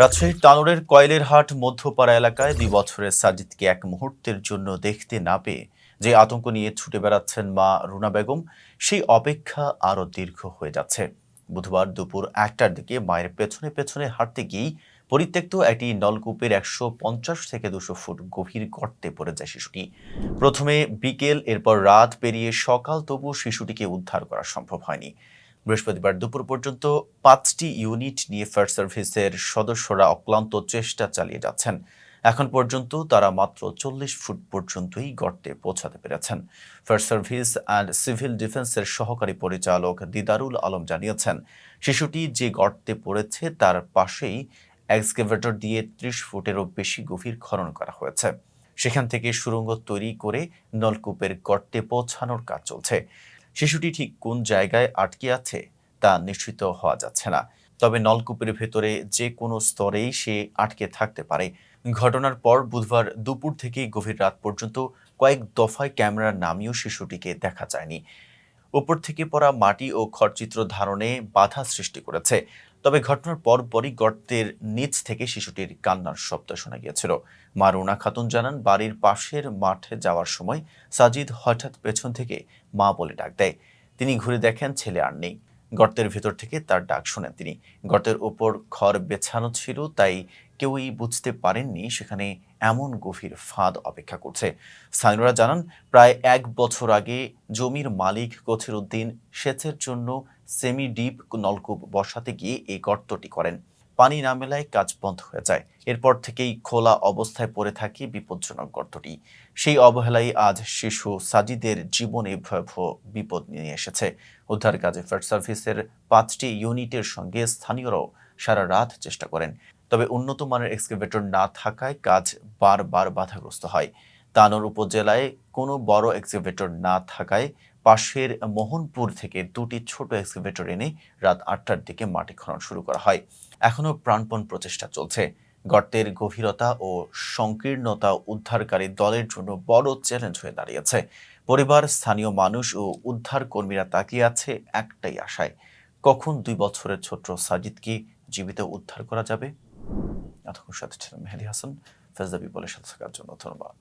রাজশাহীর তানোরের কয়েলের হাট মধ্যপাড়া এলাকায় দুই বছরের সাজিদকে এক মুহূর্তের জন্য দেখতে না পেয়ে যে আতঙ্ক নিয়ে ছুটে বেড়াচ্ছেন মা রুনা বেগম, সেই অপেক্ষা আরও দীর্ঘ হয়ে যাচ্ছে। বুধবার দুপুর একটার দিকে মায়ের পেছনে পেছনে হাঁটতে গিয়েই পরিত্যক্ত একটি নলকূপের একশো পঞ্চাশ থেকে দুশো ফুট গভীর গর্তে পড়ে যায় শিশুটি। প্রথমে বিকেল, এরপর রাত পেরিয়ে সকাল তবু শিশুটিকে উদ্ধার করা সম্ভব হয়নি। বৃহস্পতিবার দুপুর পর্যন্ত পাঁচটি ইউনিট নিয়ে ফায়ার সার্ভিসের সদস্যরা অক্লান্ত চেষ্টা চালিয়ে যাচ্ছেন। এখন পর্যন্ত তারা মাত্র চল্লিশ ফুট পর্যন্তই গর্তে পৌঁছাতে পেরেছেন। ফায়ার সার্ভিস অ্যান্ড সিভিল ডিফেন্সের সহকারী পরিচালক দিদারুল আলম জানিয়েছেন, শিশুটি যে গর্তে পড়েছে তার পাশেই এক্সকেভেটর দিয়ে ত্রিশ ফুটেরও বেশি গভীর খনন করা হয়েছে। সেখান থেকে সুড়ঙ্গ তৈরি করে নলকূপের গর্তে পৌঁছানোর কাজ চলছে। শিশুটি ঠিক কোন জায়গায় আটকে আছে তা নিশ্চিত হওয়া যাচ্ছে না। তবে নলকূপের ভেতরে যে কোনো স্তরেই সে আটকে থাকতে পারে। ঘটনার পর বুধবার দুপুর থেকে গভীর রাত পর্যন্ত কয়েক দফায় ক্যামেরা নামিয়েও শিশুটিকে দেখা যায়নি। উপর থেকে পড়া মাটি ও খরচিত্র ধারণে বাধা সৃষ্টি করেছে। তবে ঘটনার পরপরই গর্তের নিচ থেকে শিশুটির কান্নার শব্দ শোনা গিয়েছিল। মা রুনা খাতুন জানান, বাড়ির পাশের মাঠে যাওয়ার সময় সাজিদ হঠাৎ পেছন থেকে মা বলে ডাক দেয়। তিনি ঘুরে দেখেন ছেলে আর নেই। গর্তের ভেতর থেকে তার ডাক শোনেন তিনি। গর্তের ওপর খড় বেছানো ছিল, তাই কেউই বুঝতে পারেননি সেখানে এমন গভীর ফাঁদ অপেক্ষা করছে। স্থানীয়রা জানান, প্রায় এক বছর আগে জমির মালিক কছির উদ্দিন সেচের জন্য সেমি ডিপ নলকূপ বসাতে গিয়ে এই গর্তটি করেন। পানি না মেলায় কাজ বন্ধ হয়ে যায়। এরপর থেকেই খোলা অবস্থায় পড়ে থাকে বিপজ্জনক গর্তটি। সেই অবহেলায় আজ শিশু সাজিদের জীবনে ভয়াবহ বিপদ নিয়ে এসেছে। উদ্ধার কাজে ফায়ার সার্ভিসের পাঁচটি ইউনিটের সঙ্গে স্থানীয়রাও সারা রাত চেষ্টা করেন। তবে উন্নত মানের এক্সকেভেটর না থাকায় কাজ বারবার বাধাগ্রস্ত হয়। তানোর উপজেলায় কোনো বড় এক্সকেভেটর না থাকায় পাশের মোহনপুর থেকে দুটি ছোট এক্সকেভেটর এনে রাত আটটার দিকে মাটি খনন শুরু করা হয়। এখনও প্রাণপণ প্রচেষ্টা চলছে। গর্তের গভীরতা ও সংকীর্ণতা উদ্ধারকারী দলের জন্য বড় চ্যালেঞ্জ হয়ে দাঁড়িয়েছে। পরিবার, স্থানীয় মানুষ ও উদ্ধার কর্মীরা তাকিয়ে আছে একটাই আশায়। কখন দুই বছরের ছোট্ট সাজিদকে জীবিত উদ্ধার করা যাবে? এতক্ষণ সাথে ছিলেন মেহেদি হাসান। ফেজদাবি বলে সাথে থাকার জন্য ধন্যবাদ।